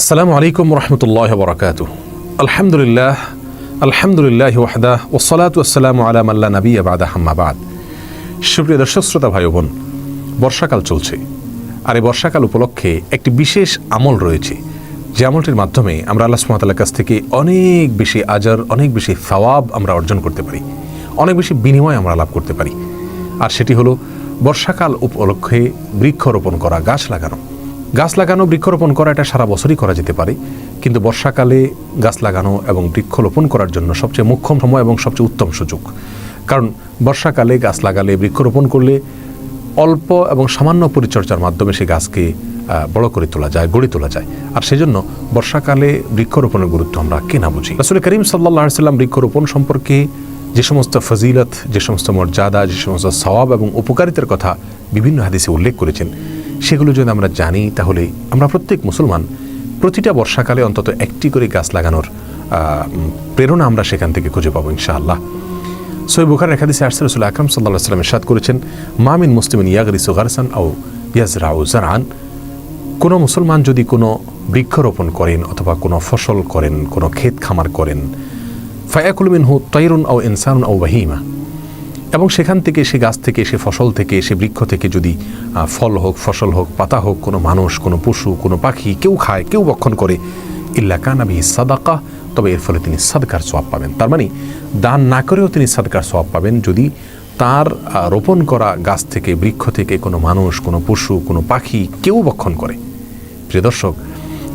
আসসালামু আলাইকুম রহমতুল্লাহ বরকাত আলহামদুলিল্লাহ আলহামদুলিল্লাহ ওয়াহদা ওসলাত আসসালামু আলাম আল্লাহ নবী আবাদা হাম্মাবাদ সুপ্রিয় দর্শক, শ্রোতা ভাই বোন, বর্ষাকাল চলছে। আর এই বর্ষাকাল উপলক্ষে একটি বিশেষ আমল রয়েছে। যে আমলটির মাধ্যমে আমরা আল্লাহ সুমাতাল্লাহ কাছ থেকে অনেক বেশি আজার, অনেক বেশি সওয়াব আমরা অর্জন করতে পারি। অনেক বেশি বিনিময় আমরা লাভ করতে পারি। আর সেটি হলো বর্ষাকাল উপলক্ষে বৃক্ষরোপণ করা, গাছ লাগানো। গাছ লাগানো, বৃক্ষরোপণ করা এটা সারা বছরই করা যেতে পারে। কিন্তু বর্ষাকালে গাছ লাগানো এবং বৃক্ষরোপণ করার জন্য সবচেয়ে মুখ্যম সময় এবং সবচেয়ে উত্তম সুযোগ। কারণ বর্ষাকালে গাছ লাগালে, বৃক্ষরোপণ করলে অল্প এবং সামান্য পরিচর্যার মাধ্যমে সেই গাছকে বড় করে তোলা যায়, গড়ে তোলা যায়। আর সেজন্য বর্ষাকালে বৃক্ষরোপণের গুরুত্ব আমরা কে না বুঝি? আসলে করিম সাল্লাহ সাল্লাম বৃক্ষরোপণ সম্পর্কে যে সমস্ত ফজিলত, যে সমস্ত মর্যাদা, যে সমস্ত সওয়াব এবং উপকারিতার কথা বিভিন্ন হাদিসে উল্লেখ করেছেন সেগুলো যদি আমরা জানি, তাহলে আমরা প্রত্যেক মুসলমান প্রতিটা বর্ষাকালে অন্তত একটি করে গাছ লাগানোর প্রেরণা আমরা সেখান থেকে খুঁজে পাবো, ইনশাআল্লাহ। সই বুখার একাদিসে আরসা রসুল আকরম সাল্লাহ সাল্লাম ইরশাদ করেছেন মামিন মুসলিমিন ইয়াগরিসু গারসান আও ইয়াজরাউ জারান। কোনো মুসলমান যদি কোনো বৃক্ষরোপণ করেন অথবা কোনো ফসল করেন, কোনো ক্ষেত খামার করেন, ফায়াকুল হু তৈরুন আও ইনসানুন আও বাহিমা। এবং সেখান থেকে সে গাছ থেকে, সে ফসল থেকে, সে বৃক্ষ থেকে যদি ফল হোক, ফসল হোক, পাতা হোক, কোনো মানুষ, কোনো পশু, কোনো পাখি কেউ খায়, কেউ বক্ষণ করে, ইল্লা কানাবি সাদাকা, তবে এর ফলে তিনি সাদকার সোয়াব পাবেন। তার মানে দান না করেও তিনি সাদকার সোয়াব পাবেন যদি তার রোপণ করা গাছ থেকে, বৃক্ষ থেকে কোনো মানুষ, কোনো পশু, কোনো পাখি কেউ বক্ষণ করে। প্রিয় দর্শক,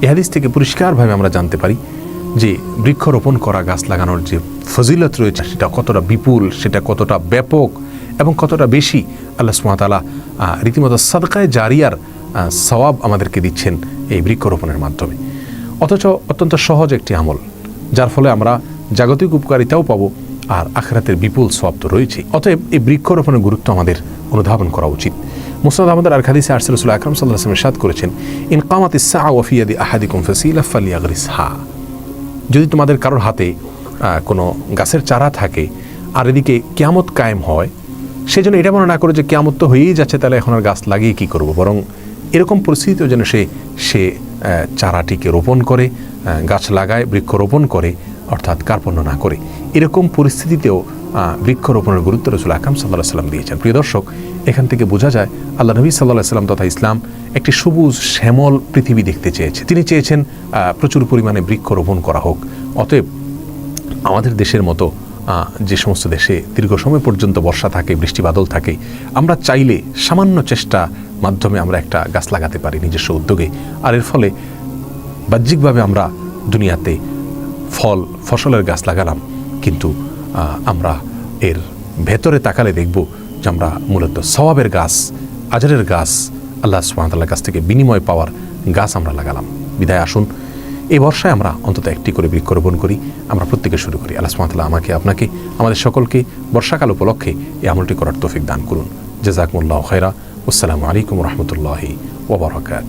এ হাদিস থেকে পরিষ্কারভাবে আমরা জানতে পারি যে বৃক্ষরোপণ করা গাছ লাগানোর যে ফজিলত রয়েছে, সেটা কতটা বিপুল, সেটা কতটা ব্যাপক এবং কতটা বেশি, আল্লাহ সুমাতালা রীতিমতো সাদকায় জারিয়ার সওয়াব আমাদেরকে দিচ্ছেন এই বৃক্ষরোপণের মাধ্যমে। অথচ অত্যন্ত সহজ একটি আমল, যার ফলে আমরা জাগতিক উপকারিতাও পাবো আর আখরাতের বিপুল সওয়াব তো রয়েছে অতএব এই বৃক্ষরোপণের গুরুত্ব আমাদের অনুধাবন করা উচিত। মুসনাদ আহমদ আর খাদিসে আরসুল আকরম সাল্লাহ সাদ করেছেন, ইন কামাত ইসা ওয়ফিয়াদি আহাদিকুম ফসিলা ফালিয়াগরিস হা যদি তোমাদের কারোর হাতে কোনো গাছের চারা থাকে আর এদিকে কেয়ামত কায়েম হয়, সেজন্য এটা মনে না করে যে কেয়ামত তো হয়েই যাচ্ছে, তাহলে এখন আর গাছ লাগিয়ে কী করব? বরং এরকম পরিস্থিতিও যেন সে সে চারাটিকে রোপণ করে গাছ লাগায়, বৃক্ষ রোপণ করে, অর্থাৎ কার্পণ্য না করে। এরকম পরিস্থিতিতেও বৃক্ষরোপণের গুরুত্ব রসুল আকাম সাল্লাহ সাল্লাম দিয়েছেন। প্রিয় দর্শক, এখান থেকে বোঝা যায়, আল্লাহ নবী সাল্লাহ সাল্লাম তথা ইসলাম একটি সবুজ, শ্যামল পৃথিবী দেখতে চেয়েছে। তিনি চেয়েছেন প্রচুর পরিমাণে বৃক্ষরোপণ করা হোক। অতএব আমাদের দেশের মতো যে সমস্ত দেশে দীর্ঘ সময় পর্যন্ত বর্ষা থাকে, বৃষ্টি বাদল থাকে, আমরা চাইলে সামান্য চেষ্টা মাধ্যমে আমরা একটা গাছ লাগাতে পারি নিজস্ব উদ্যোগে। আর এর ফলে বাহ্যিকভাবে আমরা দুনিয়াতে ফল, ফসলের গাছ লাগালাম, কিন্তু আমরা এর ভেতরে তাকালে দেখব যে আমরা মূলত সওয়াবের গাছ, আজারের গাছ, আল্লাহ সুহামতাল্লাহ কাছ থেকে বিনিময় পাওয়ার গাছ আমরা লাগালাম। বিদায়, আসুন। এই বর্ষায় আমরা অন্তত একটি করে বৃক্ষরোপণ করি, আমরা প্রত্যেকে শুরু করি। আল্লাহ সুহামতাল্লাহ আমাকে, আপনাকে, আমাদের সকলকে বর্ষাকাল উপলক্ষে এই আমলটি করার তৌফিক দান করুন। জেজাকমুল্লাহ খৈরা আসসালামু আলাইকুম রহমতুল্লাহি ওবরাকাত